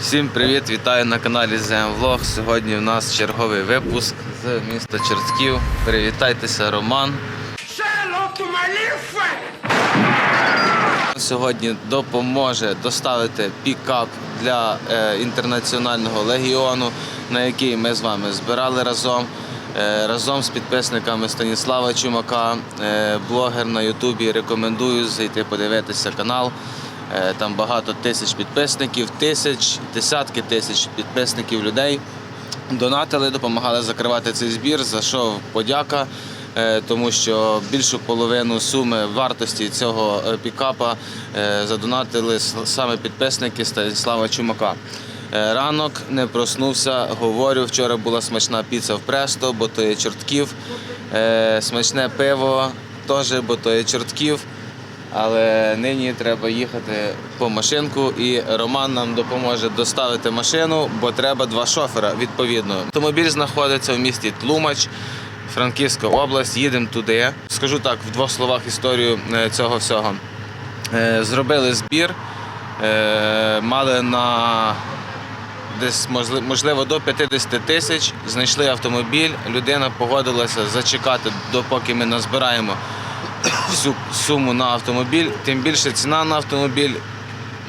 Всім привіт! Вітаю на каналі Земвлог. Сьогодні у нас черговий випуск з міста Чортків. Привітайтеся, Роман. Сьогодні допоможе доставити пікап для е, інтернаціонального легіону, на який ми з вами збирали разом. Е, разом з підписниками Станіслава Чумака, е, блогер на Ютубі. Рекомендую зайти подивитися канал. Е, Там багато тисяч підписників, тисяч, десятки тисяч підписників людей. Донатили, допомагали закривати цей збір, за що подяка, е, тому що більшу половину суми вартості цього е, пікапа задонатили саме підписники Станіслава Чумака. Ранок не проснувся, говорю, вчора була смачна піца в Престо, бо то є чортків. Смачне пиво теж, бо то є чортків. Але нині треба їхати по машинку, і Роман нам допоможе доставити машину, бо треба два шофера. Відповідно, автомобіль знаходиться в місті Тлумач, Франківська область. Їдемо туди. Скажу так в двох словах історію е, цього всього. Е, Зробили збір, е, мали на десь можли- можливо до 50 тисяч. Знайшли автомобіль. Людина погодилася зачекати, допоки ми назбираємо всю суму на автомобіль. Тим більше ціна на автомобіль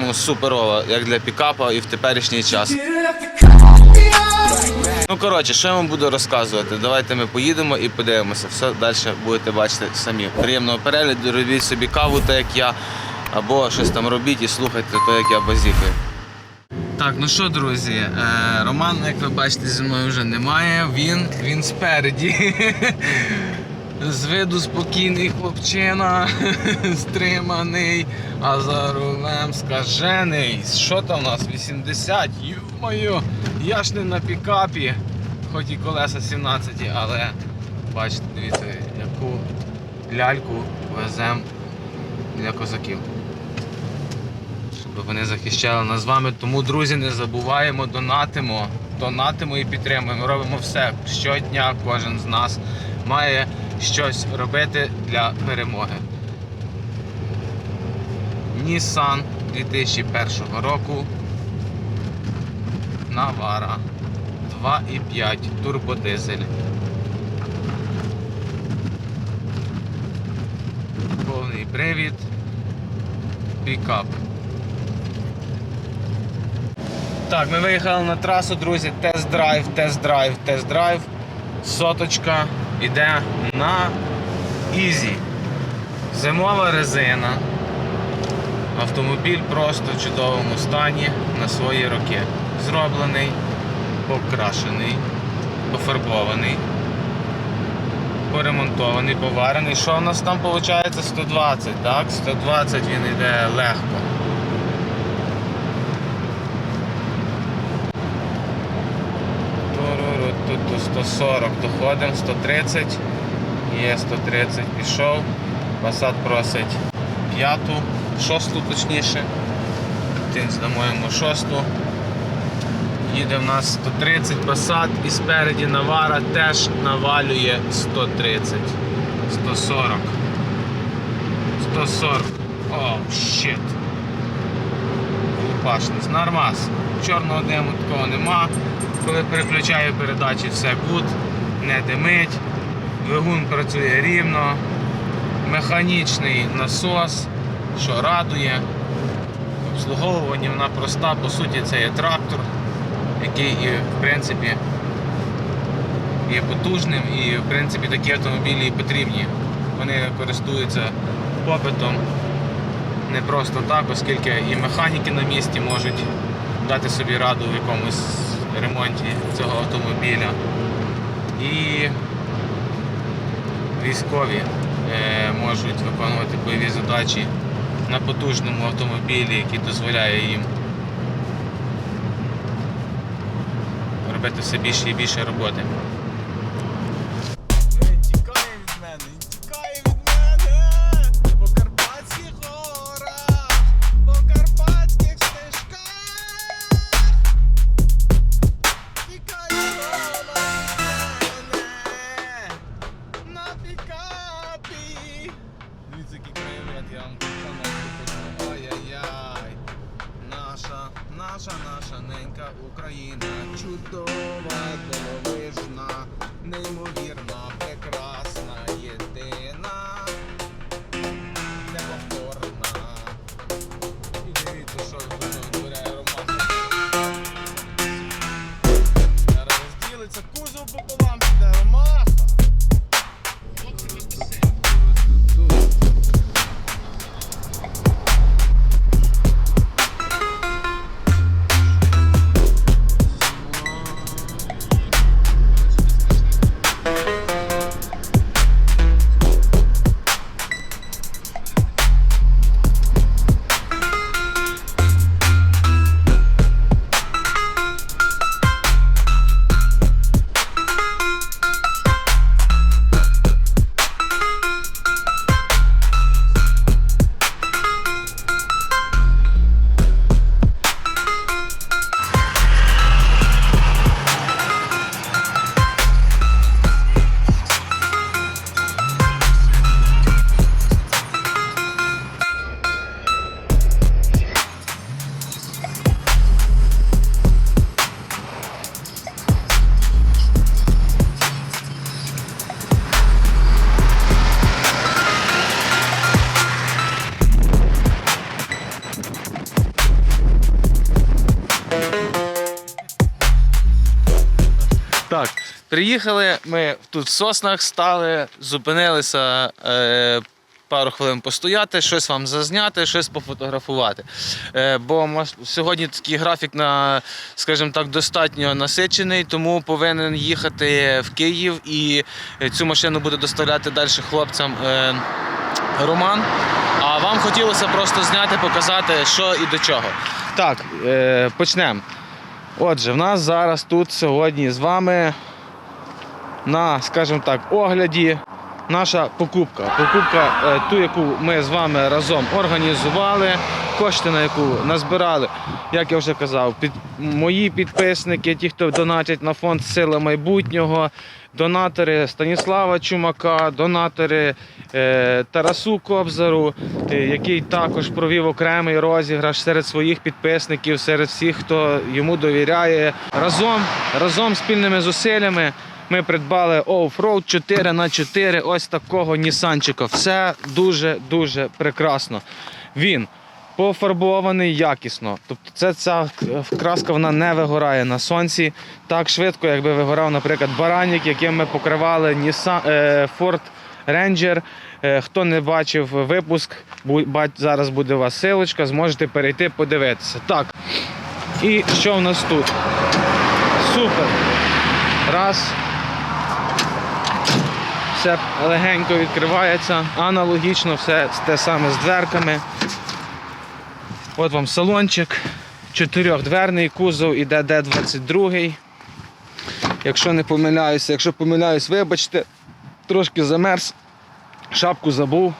ну, суперова, як для пікапа і в теперішній час. Ну коротше, що я вам буду розказувати? Давайте ми поїдемо і подивимося. Все далі будете бачити самі. Приємного перегляду, робіть собі каву, так як я, або щось там робіть і слухайте, то як я базікаю. Так, ну що, друзі, е, Роман, як ви бачите, зі мною вже немає. Він, він спереді. З виду спокійний хлопчина, стриманий, а за рулем скажений. Що там у нас? 80? Ю-мою, я ж не на пікапі, хоч і колеса 17, але бачите, дивіться, яку ляльку веземо для козаків щоб вони захищали нас з вами. Тому, друзі, не забуваємо, донатимо, донатимо і підтримуємо. Робимо все щодня. Кожен з нас має щось робити для перемоги. Nissan 2001 року. Навара 2,5 турбодизель. Повний привід. Пікап. Так, ми виїхали на трасу, друзі. Тест-драйв, тест-драйв, тест-драйв. Соточка йде на Ізі. Зимова резина. Автомобіль просто в чудовому стані на свої роки. Зроблений, покрашений, пофарбований, поремонтований, поварений. Що в нас там виходить? 120, так? 120 він йде легко. Тут 140 доходимо, 130, є 130 пішов, Passat просить п'яту, шосту точніше. Здамо йому шосту. Їде в нас 130 Passat і спереді Навара теж навалює 130, 140. 140. О, щит. Лупашність. Нормас. Чорного диму такого нема. Коли переключаю передачі, все good, не димить, двигун працює рівно, механічний насос, що радує. Обслуговування вона проста, по суті, це є трактор, який в принципі є потужним і в принципі такі автомобілі потрібні. Вони користуються попитом не просто так, оскільки і механіки на місці можуть дати собі раду в якомусь ремонті цього автомобіля. І військові е, можуть виконувати бойові задачі на потужному автомобілі, який дозволяє їм робити все більше і більше роботи. Наша, наша, ненька Україна, чудова, дивовижна, неймовірна, прекрасна, Так, приїхали ми тут в соснах, стали, зупинилися е, пару хвилин постояти, щось вам зазняти, щось пофотографувати. Е, бо сьогодні такий графік на, скажімо так, достатньо насичений, тому повинен їхати в Київ і цю машину буде доставляти далі хлопцям е, Роман. А вам хотілося просто зняти, показати, що і до чого. Так, е, почнемо. Отже, в нас зараз тут сьогодні з вами на, скажімо так, огляді наша покупка. Покупка, е, ту, яку ми з вами разом організували, кошти, на яку назбирали, як я вже казав, під мої підписники, ті, хто донатять на фонд Сила майбутнього, донатори Станіслава Чумака, донатори е, Тарасу Кобзару, е, який також провів окремий розіграш серед своїх підписників, серед всіх, хто йому довіряє. Разом, разом спільними зусиллями. Ми придбали Offroad 4 на 4 ось такого Нісанчика. Все дуже-дуже прекрасно. Він пофарбований якісно. Тобто це ця краска вона не вигорає на сонці так швидко, якби вигорав, наприклад, баранік, яким ми покривали е, Ford Ranger. Е, Хто не бачив випуск, зараз буде у вас силочка, зможете перейти подивитися. Так. І що в нас тут? Супер. Раз. Все легенько відкривається, аналогічно все те саме з дверками. От вам салончик. Чотирьохдверний кузов іде Д-22. Якщо не помиляюся, якщо помиляюсь, вибачте, трошки замерз, шапку забув.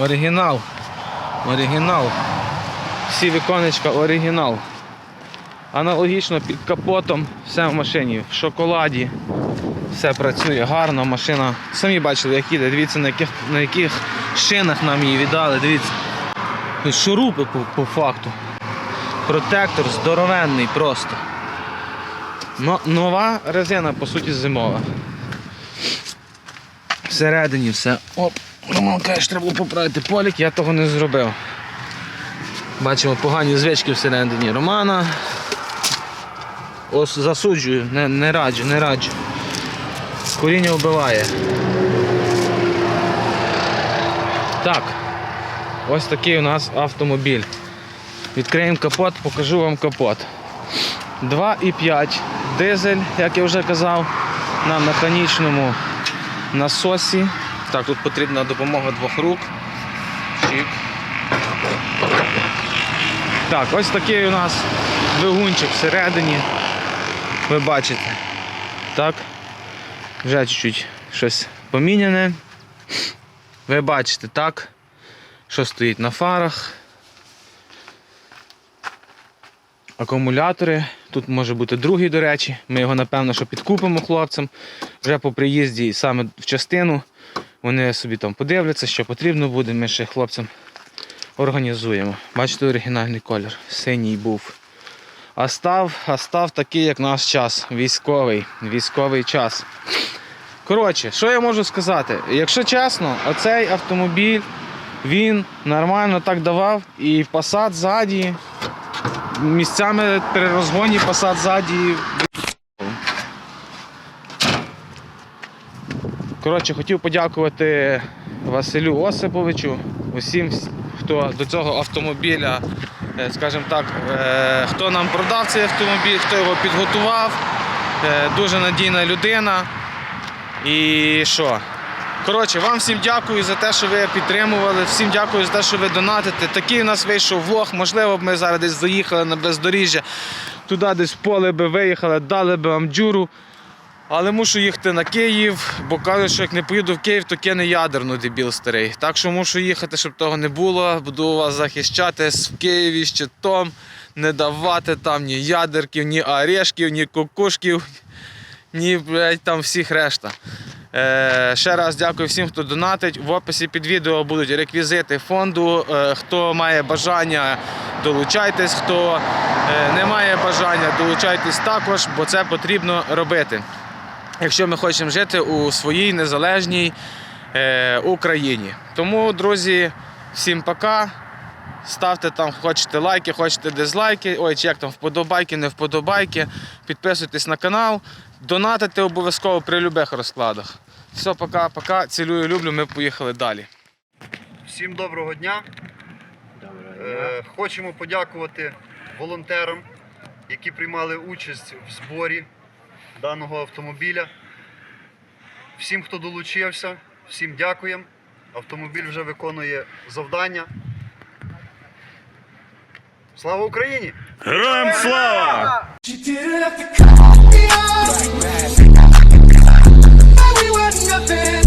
Оригінал. Оригінал. Всі віконечка оригінал. Аналогічно під капотом, все в машині, в шоколаді. Все працює гарно, машина. Самі бачили, як їде. Дивіться, на яких, на яких шинах нам її віддали. Дивіться. Шурупи по, по факту. Протектор здоровенний просто. Но, нова резина, по суті, зимова. Всередині все. Оп, Роман каже, треба було поправити полік, я того не зробив. Бачимо погані звички всередині Романа. Ось засуджую, не, не раджу, не раджу. Коріння вбиває. Так. Ось такий у нас автомобіль. Відкриємо капот, покажу вам капот. 2,5 дизель, як я вже казав, на механічному насосі. Так, тут потрібна допомога двох рук. Чик. Так, ось такий у нас двигунчик всередині. Ви бачите. Так. Вже чуть-чуть щось поміняне. Ви бачите, так, що стоїть на фарах. Акумулятори. Тут може бути другий, до речі. Ми його, напевно, що підкупимо хлопцям. Вже по приїзді саме в частину. Вони собі там подивляться, що потрібно буде. Ми ще хлопцям організуємо. Бачите, оригінальний колір. Синій був. А став, а став такий, як наш час. Військовий. Військовий час. Коротше, що я можу сказати? Якщо чесно, оцей автомобіль він нормально так давав і посад ззаді. Місцями при розгоні посад ззаді. Коротше, хотів подякувати Василю Осиповичу, усім, хто до цього автомобіля, е, скажімо так, е, хто нам продав цей автомобіль, хто його підготував. Е, Дуже надійна людина. І що? Коротше, вам всім дякую за те, що ви підтримували. Всім дякую за те, що ви донатите. Такий у нас вийшов влог. Можливо, б ми зараз десь заїхали на бездоріжжя, туди десь в поле би виїхали, дали би вам дюру. Але мушу їхати на Київ, бо кажуть, що як не поїду в Київ, то кине ядерну дебіл старий. Так що мушу їхати, щоб того не було. Буду вас захищати в Києві щитом, не давати там ні ядерків, ні орешків, ні кукушків, ні блядь, там всіх решта. Е, ще раз дякую всім, хто донатить. В описі під відео будуть реквізити фонду. Е, хто має бажання, долучайтесь. Хто е, не має бажання, долучайтесь також, бо це потрібно робити. Якщо ми хочемо жити у своїй незалежній е, Україні. Тому, друзі, всім пока. Ставте там, хочете лайки, хочете дизлайки, ой, чи як там вподобайки, не вподобайки. Підписуйтесь на канал, донатите обов'язково при будь-яких розкладах. Все, пока, пока. Цілую, люблю. Ми поїхали далі. Всім доброго дня. Е, Хочемо подякувати волонтерам, які приймали участь в зборі даного автомобіля. Всім, хто долучився, всім дякуємо. Автомобіль вже виконує завдання. Слава Україні! Героям слава! nothing.